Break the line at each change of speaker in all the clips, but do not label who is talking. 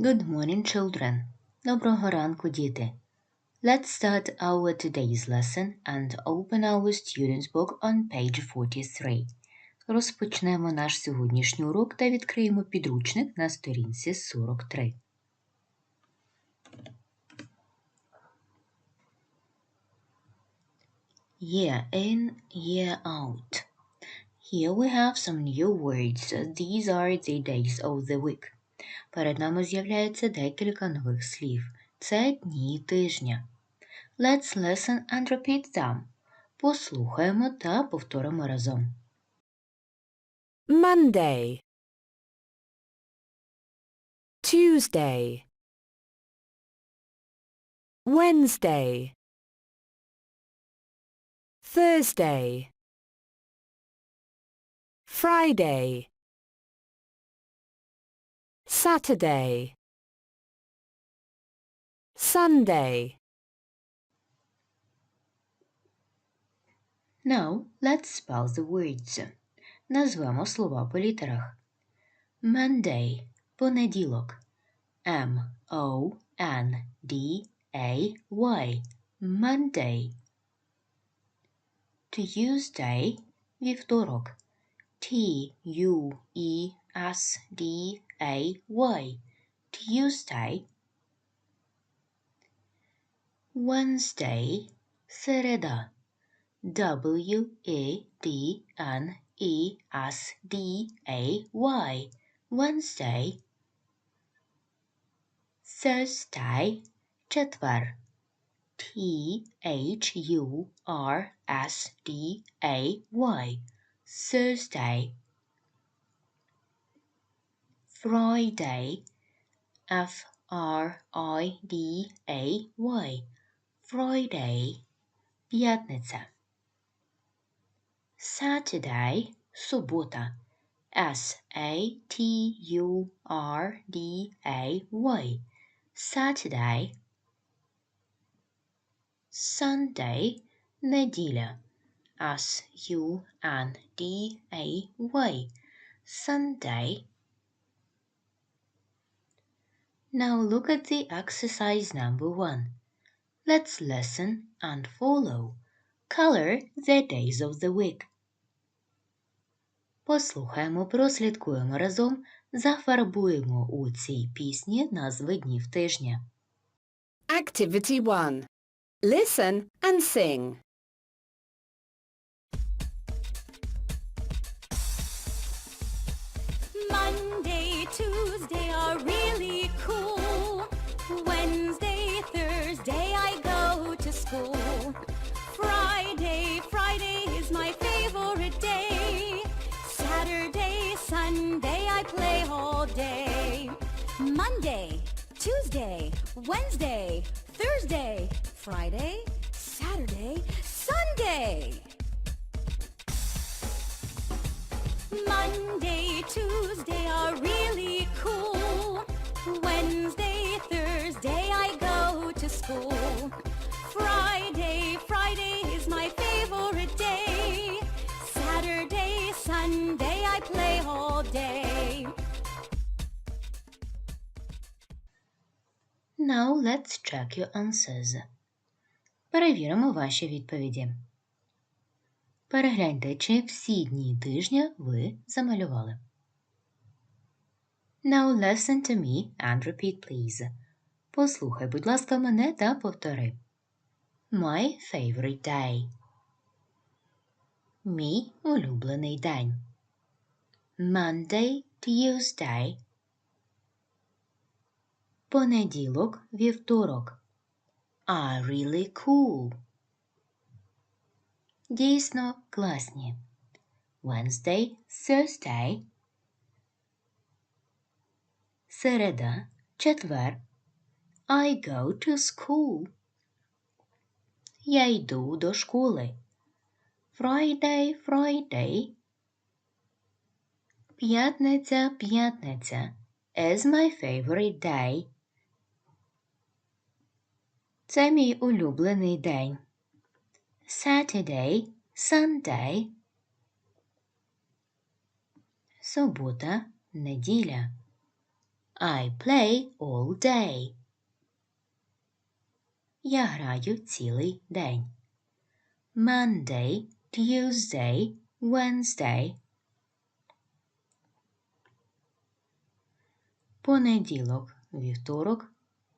Good morning, children. Доброго ранку, діти. Let's start our today's lesson and open our student's book on page 43. Розпочнемо наш сьогоднішній урок та відкриємо підручник на сторінці 43. Year in, year out. Here we have some new words. These are the days of the week. Перед нами з'являється декілька нових слів. Це дні тижня. Let's listen and repeat them. Послухаємо та повторимо разом.
Monday, Tuesday, Wednesday, Thursday, Friday, Saturday, Sunday.
Now, let's spell the words. Назвемо слова по літерах. Monday – понеділок. M O N D A Y – Monday. Tuesday – вівторок. T U E S D a y. Tuesday, Wednesday, Sereda, W E D N E S D A Y. Wednesday, Thursday, Chetvar, T H U R S D A Y. Thursday. Friday F R I D A Y Friday П'ятниця Saturday – субота. S A T U R D A Y. Saturday. Sunday – неділя. S U N D A Y. Sunday. Now look at the exercise number one. Let's listen and follow. Color the days of the week. Послухаємо, прослідкуємо разом, зафарбуємо у цій пісні назви днів тижня.
Activity 1. Listen and sing.
Monday, Tuesday are really cool. Wednesday, Thursday I go to school. Friday, Friday is my favorite day. Saturday, Sunday I play all day. Monday, Tuesday, Wednesday, Thursday, Friday, Saturday, Sunday. Monday, Tuesday are really cool. Wednesday, Thursday I go to school. Friday, Friday is my favorite day. Saturday, Sunday I play all day.
Now let's check your answers. Перевіримо ваші відповіді. Перегляньте, чи всі дні тижня ви замалювали. Now listen to me and repeat, please. Послухай, будь ласка, мене та повтори. My favorite day. Мій улюблений день. Monday, Tuesday. Понеділок, вівторок. Are really cool. Дійсно класні. Wednesday, Thursday. Середа, четвер. I go to school. Я йду до школи. Friday, Friday. П'ятниця, п'ятниця. Is my favorite day. Це мій улюблений день. Saturday, Sunday. Субота, неділя. I play all day. Я граю цілий день. Monday, Tuesday, Wednesday. Понеділок, вівторок,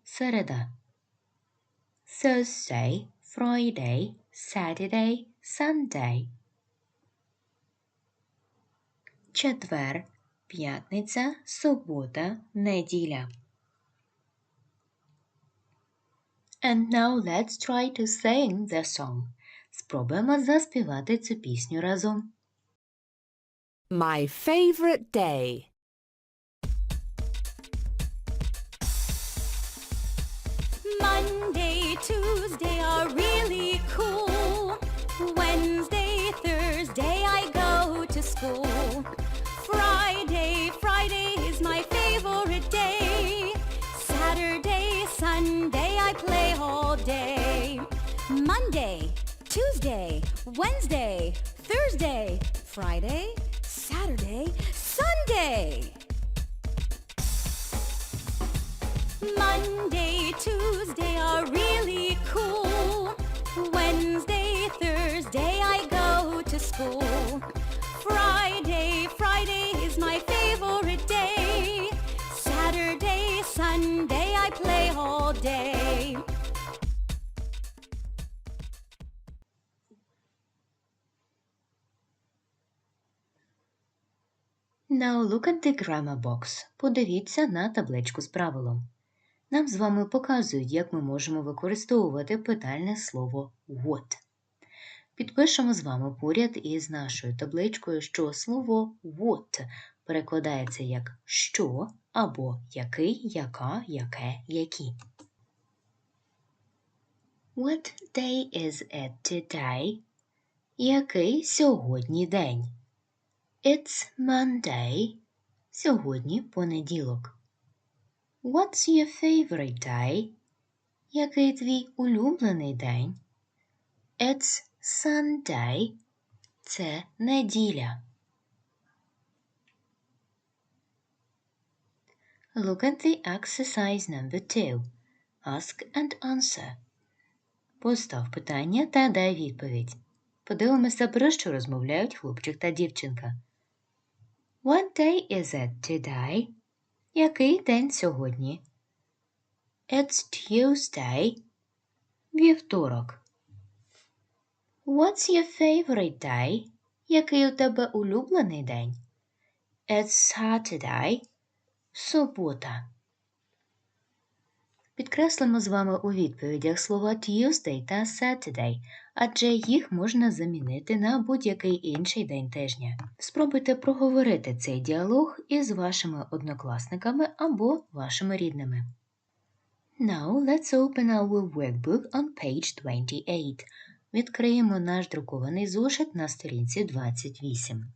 середа. Thursday, Friday, Saturday, Sunday. Четвер, п'ятниця, субота, неділя. And now let's try to sing the song. Спробуємо заспівати цю пісню разом.
My favorite day.
Monday, Tuesday are really. Wednesday, Thursday I go to school. Friday, Friday is my favorite day. Saturday, Sunday I play all day. Monday, Tuesday, Wednesday, Thursday, Friday, Saturday, Sunday. Monday, Tuesday are really cool. Wednesday, Thursday I go to school. Friday, Friday is my favorite day. Saturday, Sunday I play all day.
Now look at the grammar box. Подивіться на табличку з правилом. Нам з вами показують, як ми можемо використовувати питальне слово what. Підпишемо з вами поряд із нашою табличкою, що слово what перекладається як що або який, яка, яке, які. What day is it today? Який сьогодні день? It's Monday. Сьогодні понеділок. What's your favorite day? Який твій улюблений день? It's Sunday. Це неділя. Look at the exercise number two. Ask and answer. Постав питання та дай відповідь. Подивимося, про що розмовляють хлопчик та дівчинка. What day is it today? Який день сьогодні? It's Tuesday. Вівторок. What's your favorite day? Який у тебе улюблений день? It's Saturday. Субота. Підкреслимо з вами у відповідях слова Tuesday та Saturday, адже їх можна замінити на будь-який інший день тижня. Спробуйте проговорити цей діалог із вашими однокласниками або вашими рідними. Now let's open our workbook on page 28. Відкриємо наш друкований зошит на сторінці 28.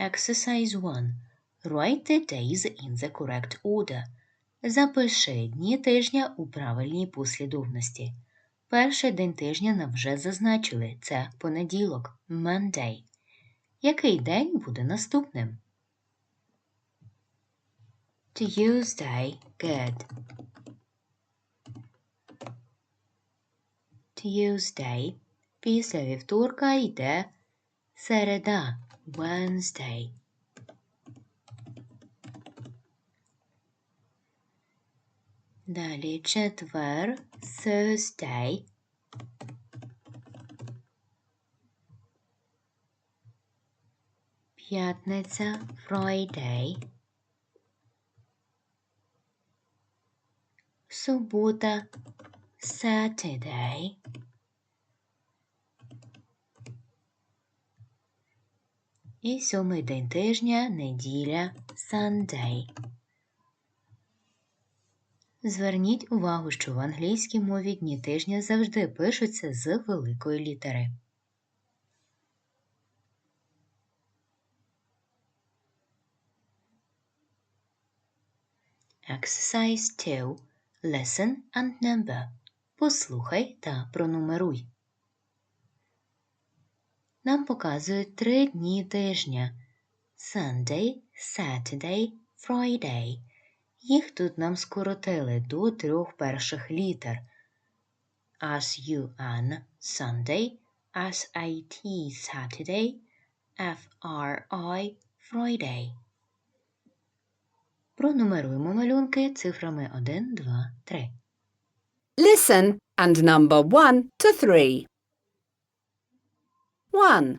Exercise 1. Write the days in the correct order. Запиши дні тижня у правильній послідовності. Перший день тижня нам вже зазначили це понеділок, Monday. Який день буде наступним? Tuesday, good. Tuesday. Після вівторка йде середа, Wednesday. Далі четвер, Thursday. П'ятниця, Friday. Субота, Saturday. І сьомий день тижня, неділя, Sunday. Зверніть увагу, що в англійській мові дні тижня завжди пишуться з великої літери. Exercise 2. Listen and number. Послухай та пронумеруй. нам показують три дні тижня Sunday, Saturday, Friday. Їх тут нам скоротили до трьох перших літер. S-U-N Sunday, S-A-T Saturday, F-R-I Friday. Пронумеруємо малюнки цифрами 1, 2, 3.
Listen and number 1 to 3. 1,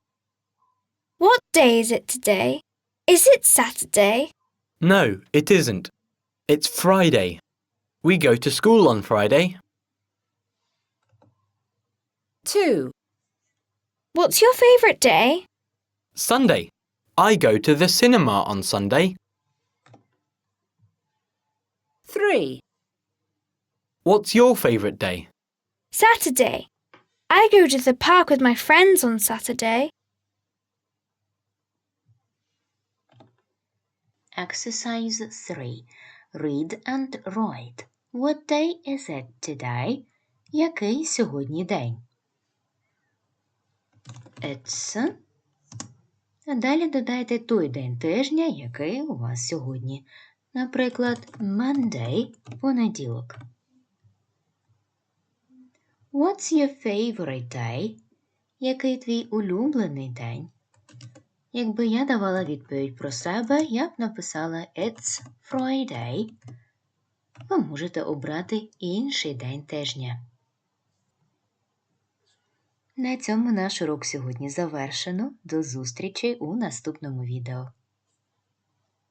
What day is it today? Is it Saturday?
No, it isn't. It's Friday. We go to school on Friday.
2,
What's your favourite day?
Sunday. I go to the cinema on Sunday.
3,
What's your favourite day?
Saturday. I go to the park with my friends on Saturday.
Exercise 3. Read and write. What day is it today? Який сьогодні день? It's. А Далі додайте той день тижня, який у вас сьогодні. Наприклад, Monday – понеділок. What's your favorite day? Який твій улюблений день? Якби я давала відповідь про себе, я б написала It's Friday. Ви можете обрати інший день тижня. На цьому наш урок сьогодні завершено. До зустрічі у наступному відео.